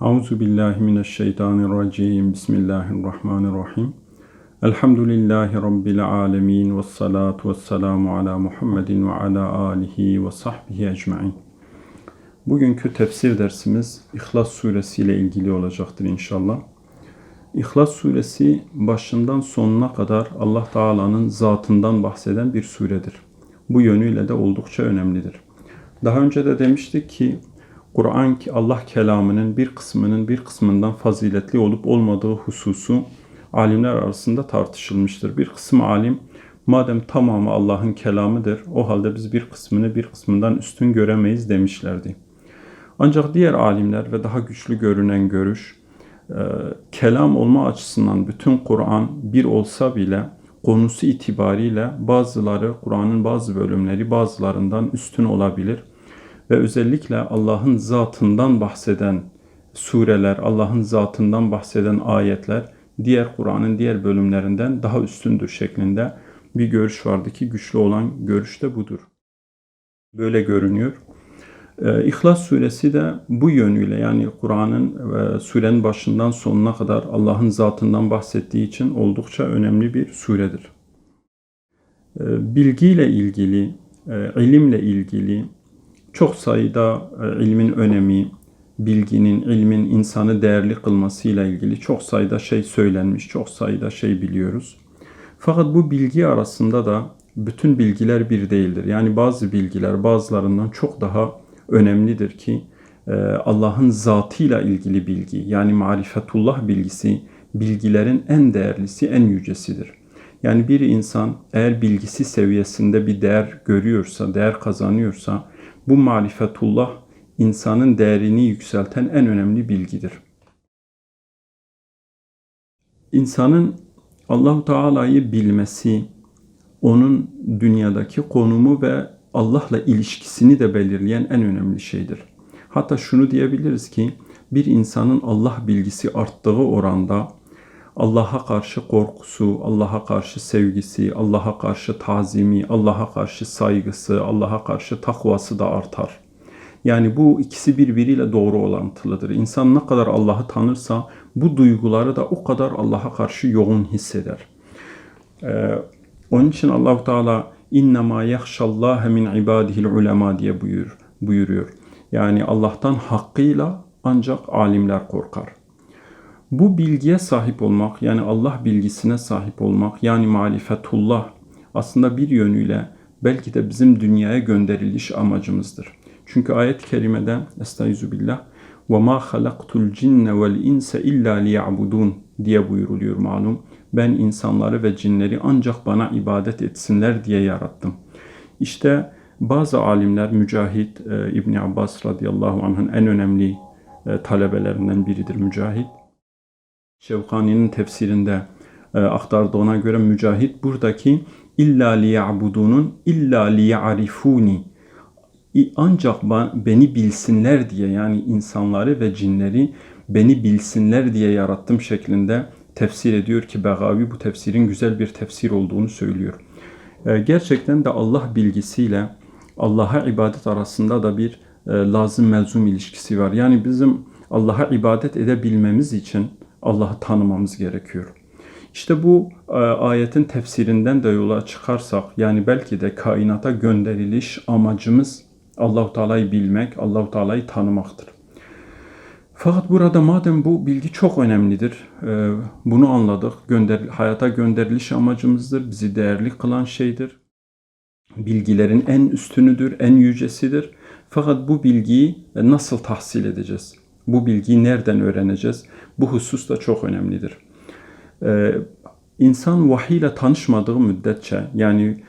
Euzu billahi mineşşeytanirracim. Bismillahirrahmanirrahim. Elhamdülillahi rabbil alamin ve salatu vesselamu ala Muhammedin ve ala alihi ve sahbihi ecmaîn. Bugünkü tefsir dersimiz İhlas suresi ile ilgili olacaktır inşallah. İhlas suresi başından sonuna kadar Allah Teala'nın zatından bahseden bir suredir. Bu yönüyle de oldukça önemlidir. Daha önce de demiştik ki Kur'an Allah kelamının bir kısmının bir kısmından faziletli olup olmadığı hususu alimler arasında tartışılmıştır. Bir kısım alim madem tamamı Allah'ın kelamıdır o halde biz bir kısmını bir kısmından üstün göremeyiz demişlerdi. Ancak diğer alimler ve daha güçlü görünen görüş e, kelam olma açısından bütün Kur'an bir olsa bile konusu itibariyle bazıları Kur'an'ın bazı bölümleri bazılarından üstün olabilir ve özellikle Allah'ın zatından bahseden sureler, Allah'ın zatından bahseden ayetler diğer Kur'an'ın diğer bölümlerinden daha üstündür şeklinde bir görüş vardı ki güçlü olan görüş de budur. Böyle görünüyor. Ee, İhlas suresi de bu yönüyle yani Kur'an'ın ve surenin başından sonuna kadar Allah'ın zatından bahsettiği için oldukça önemli bir suredir. Ee, bilgiyle ilgili, e, ilimle ilgili çok sayıda e, ilmin önemi, bilginin, ilmin insanı değerli kılmasıyla ilgili çok sayıda şey söylenmiş, çok sayıda şey biliyoruz. Fakat bu bilgi arasında da bütün bilgiler bir değildir. Yani bazı bilgiler bazılarından çok daha önemlidir ki e, Allah'ın zatıyla ilgili bilgi yani marifetullah bilgisi bilgilerin en değerlisi, en yücesidir. Yani bir insan eğer bilgisi seviyesinde bir değer görüyorsa, değer kazanıyorsa bu marifetullah insanın değerini yükselten en önemli bilgidir. İnsanın Allahu Teala'yı bilmesi, onun dünyadaki konumu ve Allah'la ilişkisini de belirleyen en önemli şeydir. Hatta şunu diyebiliriz ki bir insanın Allah bilgisi arttığı oranda Allah'a karşı korkusu, Allah'a karşı sevgisi, Allah'a karşı tazimi, Allah'a karşı saygısı, Allah'a karşı takvası da artar. Yani bu ikisi birbiriyle doğru orantılıdır. İnsan ne kadar Allah'ı tanırsa bu duyguları da o kadar Allah'a karşı yoğun hisseder. Ee, onun için Allahu Teala innema yahşallaha min ibadihil ulema diye buyur, buyuruyor. Yani Allah'tan hakkıyla ancak alimler korkar. Bu bilgiye sahip olmak yani Allah bilgisine sahip olmak yani marifetullah aslında bir yönüyle belki de bizim dünyaya gönderiliş amacımızdır. Çünkü ayet-i kerimede Estaizu billah وَمَا خَلَقْتُ الْجِنَّ وَالْاِنْسَ اِلَّا لِيَعْبُدُونَ diye buyuruluyor malum. Ben insanları ve cinleri ancak bana ibadet etsinler diye yarattım. İşte bazı alimler Mücahit, e, İbn Abbas radıyallahu anh'ın en önemli e, talebelerinden biridir Mücahit. Şevkani'nin tefsirinde e, aktardığına göre Mücahit buradaki illa liya'budunun illa liya'rifuni ancak beni bilsinler diye yani insanları ve cinleri beni bilsinler diye yarattım şeklinde tefsir ediyor ki Begavi bu tefsirin güzel bir tefsir olduğunu söylüyor. E, gerçekten de Allah bilgisiyle Allah'a ibadet arasında da bir e, lazım melzum ilişkisi var. Yani bizim Allah'a ibadet edebilmemiz için Allah'ı tanımamız gerekiyor. İşte bu e, ayetin tefsirinden de yola çıkarsak yani belki de kainata gönderiliş amacımız Allahu Teala'yı bilmek, Allahu Teala'yı tanımaktır. Fakat burada madem bu bilgi çok önemlidir, e, bunu anladık. Gönder, hayata gönderiliş amacımızdır, bizi değerli kılan şeydir. Bilgilerin en üstünüdür, en yücesidir. Fakat bu bilgiyi nasıl tahsil edeceğiz? Bu bilgiyi nereden öğreneceğiz? Bu husus da çok önemlidir. Ee, insan vahiy ile tanışmadığı müddetçe yani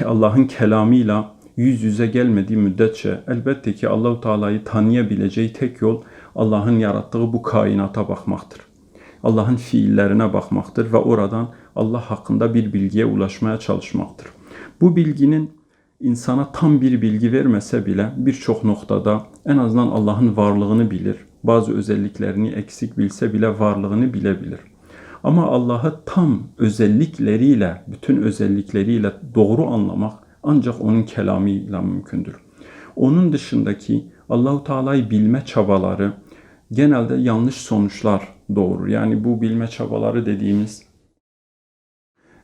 e, Allah'ın kelamıyla yüz yüze gelmediği müddetçe elbette ki Allahu Teala'yı tanıyabileceği tek yol Allah'ın yarattığı bu kainata bakmaktır. Allah'ın fiillerine bakmaktır ve oradan Allah hakkında bir bilgiye ulaşmaya çalışmaktır. Bu bilginin insana tam bir bilgi vermese bile birçok noktada en azından Allah'ın varlığını bilir. Bazı özelliklerini eksik bilse bile varlığını bilebilir. Ama Allah'ı tam özellikleriyle, bütün özellikleriyle doğru anlamak ancak onun kelamıyla mümkündür. Onun dışındaki Allahu Teala'yı bilme çabaları genelde yanlış sonuçlar doğurur. Yani bu bilme çabaları dediğimiz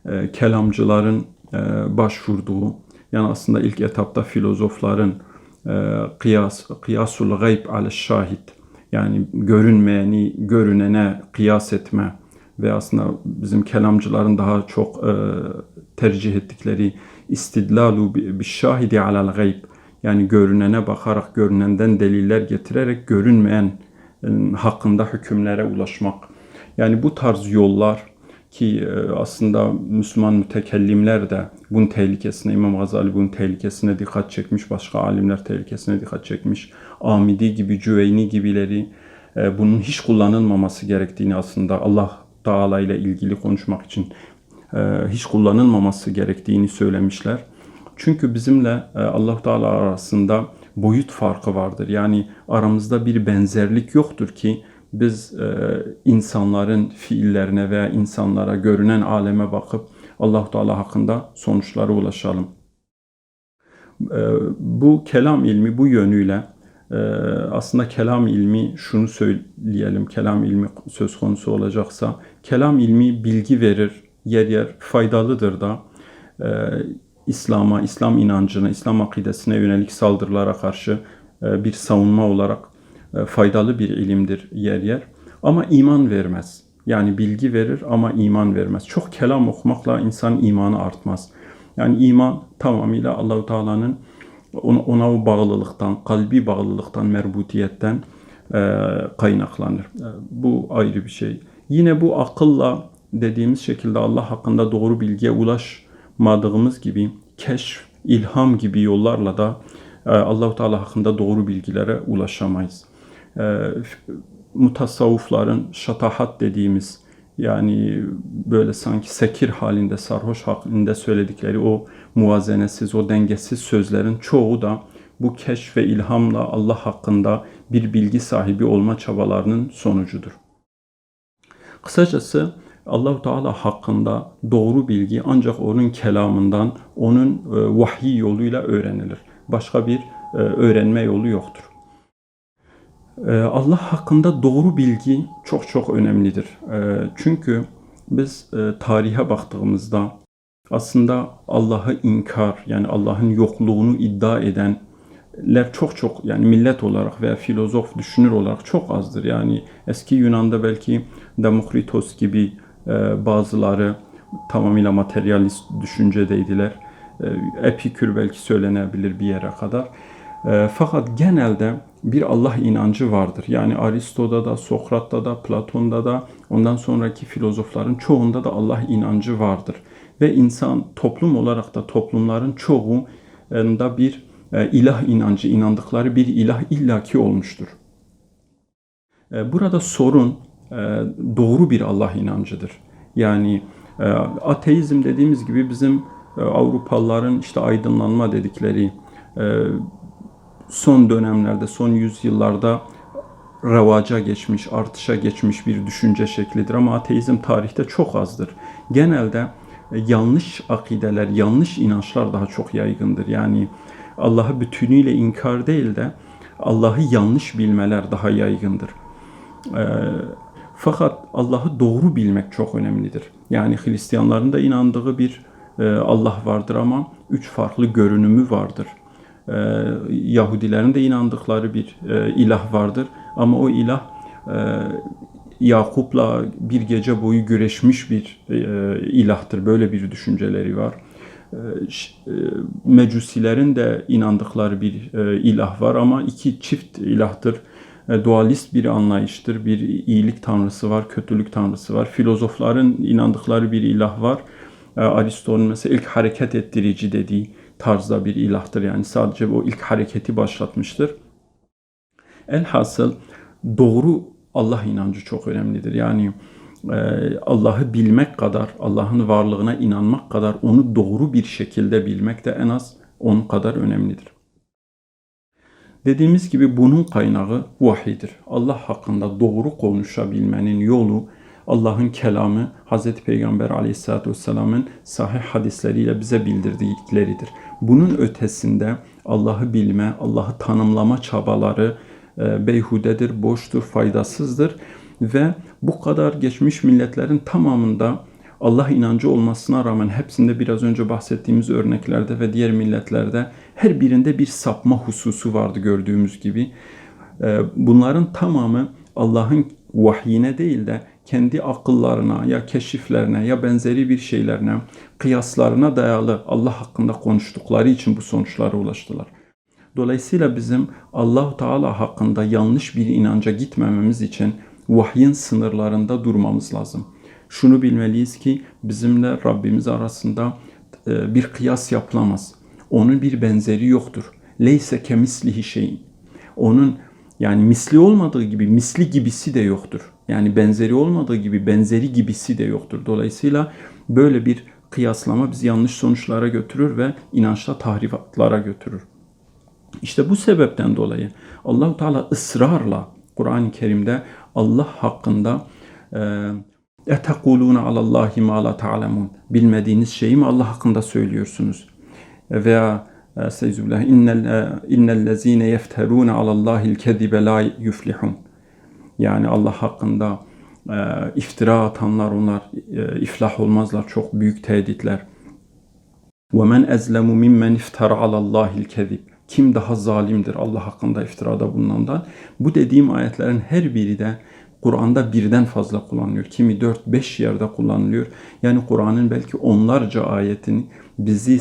e, kelamcıların e, başvurduğu, yani aslında ilk etapta filozofların e, kıyas, kıyasul gayb ale şahit, yani görünmeyeni görünene kıyas etme ve aslında bizim kelamcıların daha çok e, tercih ettikleri istidlalu bi şahidi alel gayb, yani görünene bakarak, görünenden deliller getirerek görünmeyen e, hakkında hükümlere ulaşmak. Yani bu tarz yollar ki e, aslında Müslüman mütekellimler de bunun tehlikesine, İmam Gazali bunun tehlikesine dikkat çekmiş, başka alimler tehlikesine dikkat çekmiş. Amidi gibi, Cüveyni gibileri e, bunun hiç kullanılmaması gerektiğini aslında Allah Teala ile ilgili konuşmak için hiç kullanılmaması gerektiğini söylemişler. Çünkü bizimle Allah Teala arasında boyut farkı vardır. Yani aramızda bir benzerlik yoktur ki biz e, insanların fiillerine veya insanlara görünen aleme bakıp Allah Teala hakkında sonuçlara ulaşalım. E, bu kelam ilmi bu yönüyle e, aslında kelam ilmi şunu söyleyelim kelam ilmi söz konusu olacaksa kelam ilmi bilgi verir yer yer faydalıdır da e, İslam'a, İslam inancına, İslam akidesine yönelik saldırılara karşı e, bir savunma olarak faydalı bir ilimdir yer yer. Ama iman vermez. Yani bilgi verir ama iman vermez. Çok kelam okumakla insan imanı artmaz. Yani iman tamamıyla Allahu Teala'nın ona, ona o bağlılıktan, kalbi bağlılıktan, merbutiyetten e, kaynaklanır. E, bu ayrı bir şey. Yine bu akılla dediğimiz şekilde Allah hakkında doğru bilgiye ulaşmadığımız gibi keşf, ilham gibi yollarla da e, Allahu Teala hakkında doğru bilgilere ulaşamayız e, mutasavvufların şatahat dediğimiz yani böyle sanki sekir halinde, sarhoş halinde söyledikleri o muvazenesiz, o dengesiz sözlerin çoğu da bu keşf ve ilhamla Allah hakkında bir bilgi sahibi olma çabalarının sonucudur. Kısacası Allahu Teala hakkında doğru bilgi ancak onun kelamından, onun e, vahiy yoluyla öğrenilir. Başka bir e, öğrenme yolu yoktur. Ee, Allah hakkında doğru bilgi çok çok önemlidir. Ee, çünkü biz e, tarihe baktığımızda aslında Allah'ı inkar yani Allah'ın yokluğunu iddia edenler çok çok yani millet olarak veya filozof düşünür olarak çok azdır. Yani eski Yunan'da belki Demokritos gibi e, bazıları tamamıyla materyalist düşüncedeydiler. E, Epikür belki söylenebilir bir yere kadar. Fakat genelde bir Allah inancı vardır. Yani Aristo'da da, Sokrat'ta da, Platon'da da, ondan sonraki filozofların çoğunda da Allah inancı vardır. Ve insan toplum olarak da toplumların çoğunda bir e, ilah inancı, inandıkları bir ilah illaki olmuştur. E, burada sorun e, doğru bir Allah inancıdır. Yani ateizm dediğimiz gibi bizim Avrupalıların işte aydınlanma dedikleri son dönemlerde, son yüzyıllarda revaca geçmiş, artışa geçmiş bir düşünce şeklidir ama ateizm tarihte çok azdır. Genelde e, yanlış akideler, yanlış inançlar daha çok yaygındır. Yani Allah'ı bütünüyle inkar değil de Allah'ı yanlış bilmeler daha yaygındır. E, fakat Allah'ı doğru bilmek çok önemlidir. Yani Hristiyanların da inandığı bir e, Allah vardır ama üç farklı görünümü vardır. Ee, Yahudilerin de inandıkları bir e, ilah vardır. Ama o ilah e, Yakup'la bir gece boyu güreşmiş bir e, ilahtır. Böyle bir düşünceleri var. Mecusilerin de inandıkları bir ilah var ama iki çift ilahtır. Dualist bir anlayıştır. Bir iyilik tanrısı var, kötülük tanrısı var. Filozofların inandıkları bir ilah var. Aristo'nun mesela ilk hareket ettirici dediği tarzda bir ilahtır. Yani sadece o ilk hareketi başlatmıştır. Elhasıl doğru Allah inancı çok önemlidir. Yani e, Allah'ı bilmek kadar, Allah'ın varlığına inanmak kadar onu doğru bir şekilde bilmek de en az onun kadar önemlidir. Dediğimiz gibi bunun kaynağı vahidir. Allah hakkında doğru konuşabilmenin yolu Allah'ın kelamı Hz. Peygamber aleyhissalatü vesselamın sahih hadisleriyle bize bildirdikleridir. Bunun ötesinde Allah'ı bilme, Allah'ı tanımlama çabaları e, beyhudedir, boştur, faydasızdır ve bu kadar geçmiş milletlerin tamamında Allah inancı olmasına rağmen hepsinde biraz önce bahsettiğimiz örneklerde ve diğer milletlerde her birinde bir sapma hususu vardı gördüğümüz gibi. Ee, Bunların tamamı Allah'ın vahyine değil de kendi akıllarına ya keşiflerine ya benzeri bir şeylerine, kıyaslarına dayalı Allah hakkında konuştukları için bu sonuçlara ulaştılar. Dolayısıyla bizim Allahu Teala hakkında yanlış bir inanca gitmememiz için vahyin sınırlarında durmamız lazım. Şunu bilmeliyiz ki bizimle Rabbimiz arasında e, bir kıyas yapılamaz. Onun bir benzeri yoktur. Leyse kemislihi şeyin. Onun yani misli olmadığı gibi misli gibisi de yoktur. Yani benzeri olmadığı gibi benzeri gibisi de yoktur. Dolayısıyla böyle bir kıyaslama bizi yanlış sonuçlara götürür ve inançta tahrifatlara götürür. İşte bu sebepten dolayı Allahu Teala ısrarla Kur'an-ı Kerim'de Allah hakkında etekuluna alallahi ma la ta'lemun bilmediğiniz şeyi mi Allah hakkında söylüyorsunuz veya Estağfirullah innel innellezine yefteruna alallahil kezibe la yuflihun yani Allah hakkında e, iftira atanlar onlar e, iflah olmazlar çok büyük tehditler. Ve men ezlemu mimmen iftara alallahil kezib kim daha zalimdir Allah hakkında iftirada bulunandan? Bu dediğim ayetlerin her biri de Kur'an'da birden fazla kullanılıyor. Kimi 4-5 yerde kullanılıyor. Yani Kur'an'ın belki onlarca ayetini bizi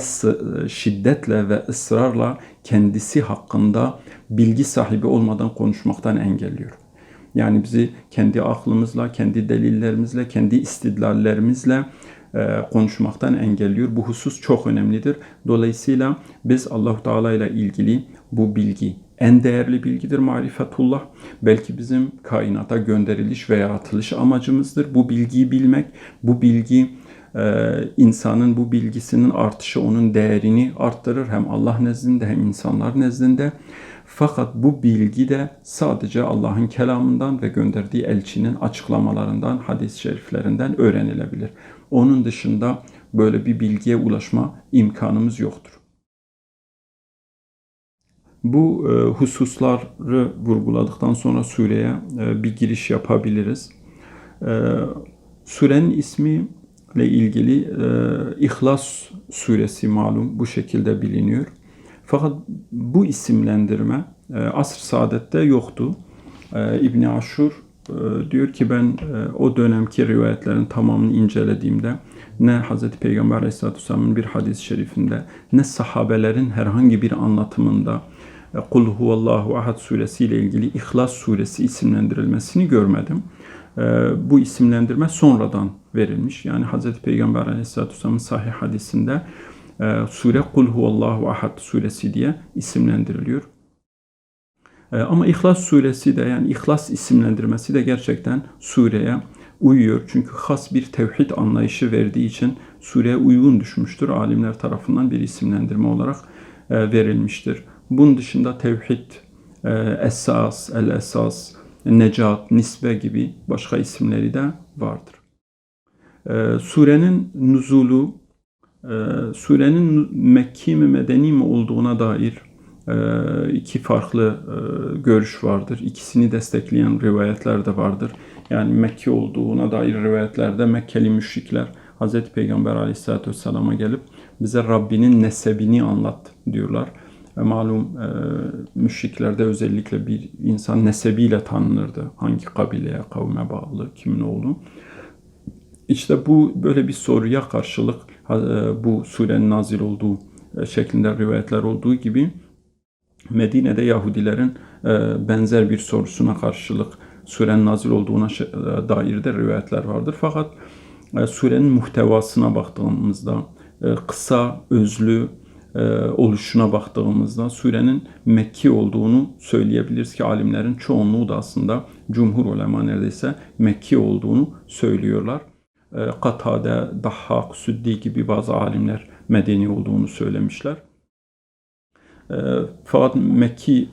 şiddetle ve ısrarla kendisi hakkında bilgi sahibi olmadan konuşmaktan engelliyor. Yani bizi kendi aklımızla, kendi delillerimizle, kendi istidlallerimizle e, konuşmaktan engelliyor. Bu husus çok önemlidir. Dolayısıyla biz Allahu Teala ile ilgili bu bilgi en değerli bilgidir marifetullah. Belki bizim kainata gönderiliş ve yaratılış amacımızdır. Bu bilgiyi bilmek, bu bilgi e, insanın bu bilgisinin artışı onun değerini arttırır. Hem Allah nezdinde hem insanlar nezdinde. Fakat bu bilgi de sadece Allah'ın kelamından ve gönderdiği elçinin açıklamalarından, hadis-i şeriflerinden öğrenilebilir. Onun dışında böyle bir bilgiye ulaşma imkanımız yoktur. Bu e, hususları vurguladıktan sonra sureye e, bir giriş yapabiliriz. E, surenin ismi ile ilgili İhlas suresi malum bu şekilde biliniyor. Fakat bu isimlendirme e, asr saadette yoktu. E, İbn Aşur e, diyor ki ben o dönemki rivayetlerin tamamını incelediğimde ne Hz. Peygamber Aleyhisselatü Vesselam'ın bir hadis-i şerifinde ne sahabelerin herhangi bir anlatımında Kul huvallahu ahad suresi ile ilgili İhlas suresi isimlendirilmesini görmedim. Bu isimlendirme sonradan verilmiş. Yani Hz. Peygamber Aleyhisselatü Vesselam'ın sahih hadisinde sure Kul huvallahu ahad suresi diye isimlendiriliyor. Ama İhlas suresi de yani İhlas isimlendirmesi de gerçekten sureye uyuyor. Çünkü has bir tevhid anlayışı verdiği için sureye uygun düşmüştür. Alimler tarafından bir isimlendirme olarak verilmiştir. Bunun dışında tevhid, e, esas, el esas, necat, nisbe gibi başka isimleri de vardır. E, surenin nuzulu, e, surenin Mekki mi Medeni mi olduğuna dair iki farklı görüş vardır. İkisini destekleyen rivayetler de vardır. Yani Mekke olduğuna dair rivayetlerde Mekkeli müşrikler Hz. Peygamber aleyhissalatü vesselama gelip bize Rabbinin nesebini anlat diyorlar. Ve malum e, müşriklerde özellikle bir insan nesebiyle tanınırdı. Hangi kabileye, kavme bağlı, kimin oğlu. İşte bu böyle bir soruya karşılık e, bu surenin nazil olduğu e, şeklinde rivayetler olduğu gibi Medine'de Yahudilerin e, benzer bir sorusuna karşılık surenin nazil olduğuna dair de rivayetler vardır. Fakat surenin muhtevasına baktığımızda kısa, özlü, e, oluşuna baktığımızda surenin Mekki olduğunu söyleyebiliriz ki alimlerin çoğunluğu da aslında cumhur ulema neredeyse Mekki olduğunu söylüyorlar. E, Katade, Dahhak, Süddi gibi bazı alimler Medeni olduğunu söylemişler. E, fakat Mekki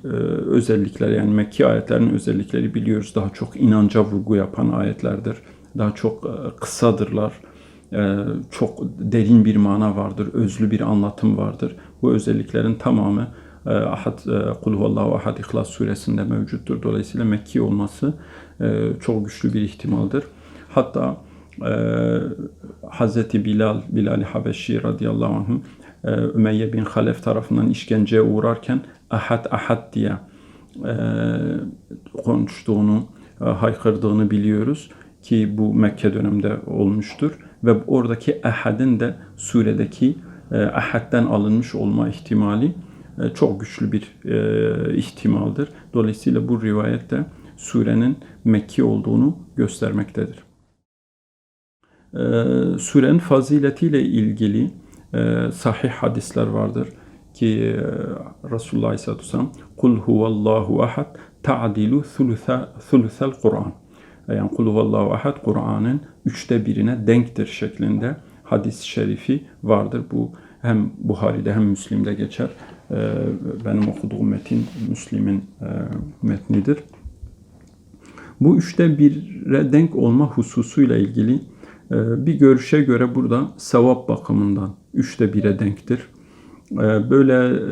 özellikler yani Mekki ayetlerin özellikleri biliyoruz daha çok inanca vurgu yapan ayetlerdir. Daha çok kısadırlar ee, çok derin bir mana vardır, özlü bir anlatım vardır. Bu özelliklerin tamamı e, Ahad, e, Kul huvallahu ahad İhlas suresinde mevcuttur. Dolayısıyla Mekki olması e, çok güçlü bir ihtimaldir. Hatta e, Hazreti Bilal, Bilal-i Habeşi radıyallahu anh e, Ümeyye bin Halef tarafından işkenceye uğrarken ahad ahad diye e, konuştuğunu, e, haykırdığını biliyoruz ki bu Mekke döneminde olmuştur ve oradaki ahadin de suredeki e, ahadden alınmış olma ihtimali e, çok güçlü bir e, ihtimaldir. Dolayısıyla bu rivayette surenin Mekki olduğunu göstermektedir. E, surenin faziletiyle ilgili e, sahih hadisler vardır ki e, Resulullah Aleyhisselatü Vesselam kul huvallahu ahad ta'dilu thuluthel Kur'an yani kul huvallahu ahad Kur'an'ın üçte birine denktir şeklinde hadis-i şerifi vardır. Bu hem Buhari'de hem Müslim'de geçer. E, benim okuduğum metin Müslim'in e, metnidir. Bu üçte bire denk olma hususuyla ilgili bir görüşe göre burada sevap bakımından üçte bire denktir. Böyle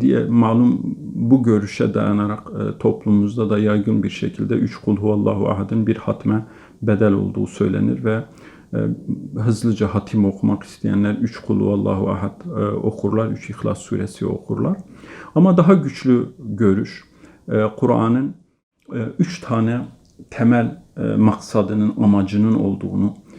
diye malum bu görüşe dayanarak toplumumuzda da yaygın bir şekilde üç kul huvallahu ahadın bir hatme bedel olduğu söylenir ve hızlıca hatim okumak isteyenler üç kul huvallahu ahad okurlar, üç İhlas suresi okurlar. Ama daha güçlü görüş Kur'an'ın üç tane temel maksadının, amacının olduğunu e,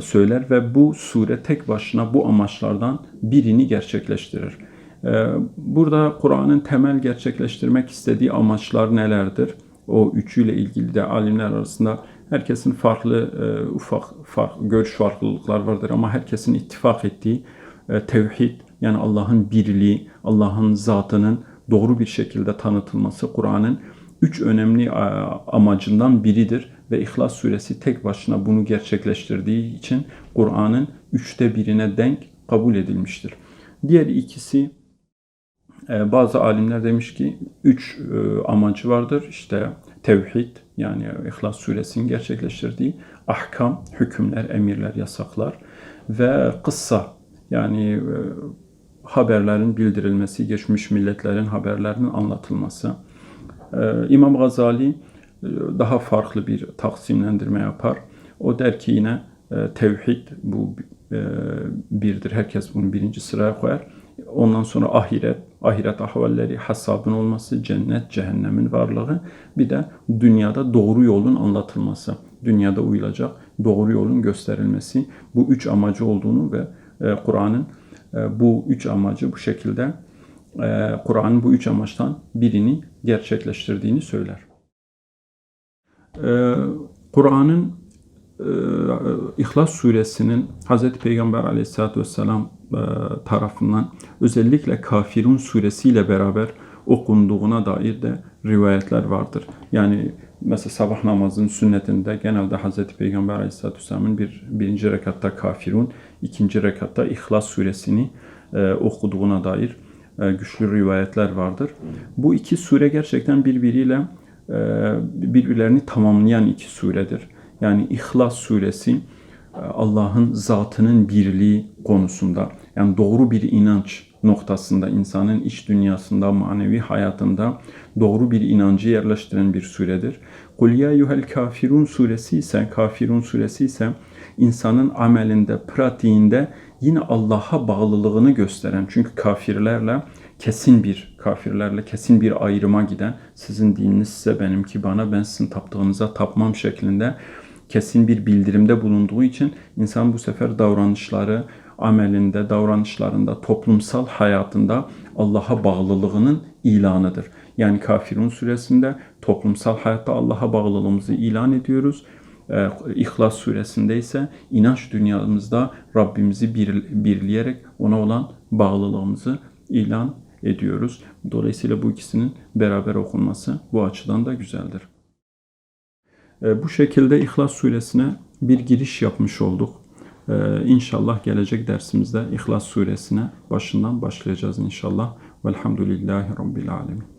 söyler ve bu sure tek başına bu amaçlardan birini gerçekleştirir. E, burada Kur'an'ın temel gerçekleştirmek istediği amaçlar nelerdir? O üçüyle ilgili de alimler arasında herkesin farklı e, ufak fark, görüş farklılıklar vardır ama herkesin ittifak ettiği tevhid yani Allah'ın birliği, Allah'ın zatının doğru bir şekilde tanıtılması Kur'an'ın üç önemli amacından biridir ve İhlas suresi tek başına bunu gerçekleştirdiği için Kur'an'ın üçte birine denk kabul edilmiştir. Diğer ikisi e, bazı alimler demiş ki üç e, amacı vardır. İşte tevhid yani İhlas suresinin gerçekleştirdiği ahkam, hükümler, emirler, yasaklar ve kıssa yani e, haberlerin bildirilmesi, geçmiş milletlerin haberlerinin anlatılması. İmam Gazali daha farklı bir taksimlendirme yapar. O der ki yine e, tevhid bu e, birdir. Herkes bunu birinci sıraya koyar. Ondan sonra ahiret, ahiret ahvalleri, hasabın olması, cennet, cehennemin varlığı, bir de dünyada doğru yolun anlatılması, dünyada uyulacak doğru yolun gösterilmesi. Bu üç amacı olduğunu ve e, Kur'an'ın bu üç amacı bu şekilde Kur'an'ın bu üç amaçtan birini gerçekleştirdiğini söyler. Ee, Kur'an'ın e, İhlas suresinin Hz. Peygamber aleyhissalatü vesselam e, tarafından özellikle Kafirun suresiyle beraber okunduğuna dair de rivayetler vardır. Yani mesela sabah namazının sünnetinde genelde Hz. Peygamber aleyhissalatü vesselamın bir, birinci rekatta Kafirun, ikinci rekatta İhlas suresini e, okuduğuna dair güçlü rivayetler vardır. Bu iki sure gerçekten birbiriyle birbirlerini tamamlayan iki suredir. Yani İhlas suresi e, Allah'ın zatının birliği konusunda yani doğru bir inanç noktasında insanın iç dünyasında, manevi hayatında doğru bir inancı yerleştiren bir suredir. Kul ya yuhel kafirun suresi ise kafirun suresi ise insanın amelinde, pratiğinde yine Allah'a bağlılığını gösteren. Çünkü kafirlerle kesin bir kafirlerle kesin bir ayrıma giden sizin dininiz size benimki bana ben sizin taptığınıza tapmam şeklinde kesin bir bildirimde bulunduğu için insan bu sefer davranışları, amelinde, davranışlarında, toplumsal hayatında Allah'a bağlılığının ilanıdır. Yani Kafirun suresinde toplumsal hayatta Allah'a bağlılığımızı ilan ediyoruz. Ee, İhlas suresinde ise inanç dünyamızda Rabbimizi bir, birleyerek ona olan bağlılığımızı ilan ediyoruz. Dolayısıyla bu ikisinin beraber okunması bu açıdan da güzeldir. Ee, bu şekilde İhlas suresine bir giriş yapmış olduk. Ee, inşallah gelecek dersimizde İhlas suresine başından başlayacağız inşallah. Velhamdülillahi Rabbil Alemin.